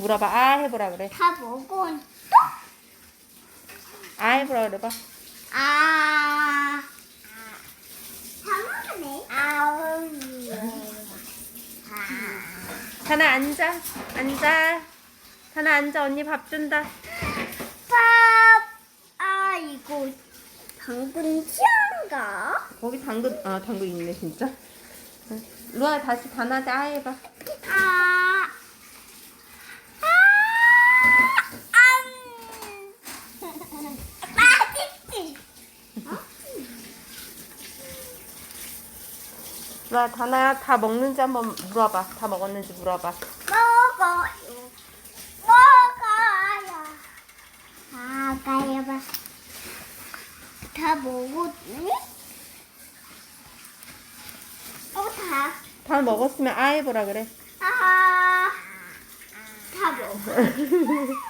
물어봐. 아 해보라 그래. 다 먹은 아 해보라 그래 봐. 아. 다 먹었네. 아우. 아. 타나 앉아. 앉아. 타나 앉아. 언니 밥 준다. 밥. 아 이거 당근 치안가? 거기 당근 아 당근 있네 진짜. 응. 루아 다시 다나한테 아 해봐. 아. 아. 음. 맛있지. 루아 다나야 다 먹는지 한번 물어봐. 다 먹었는지 물어봐. 먹어요. 먹어요. 아, 가야 봐. 다 먹었니? 어, 다. 다 먹었으면 아 해보라 그래. 아, 다 먹어.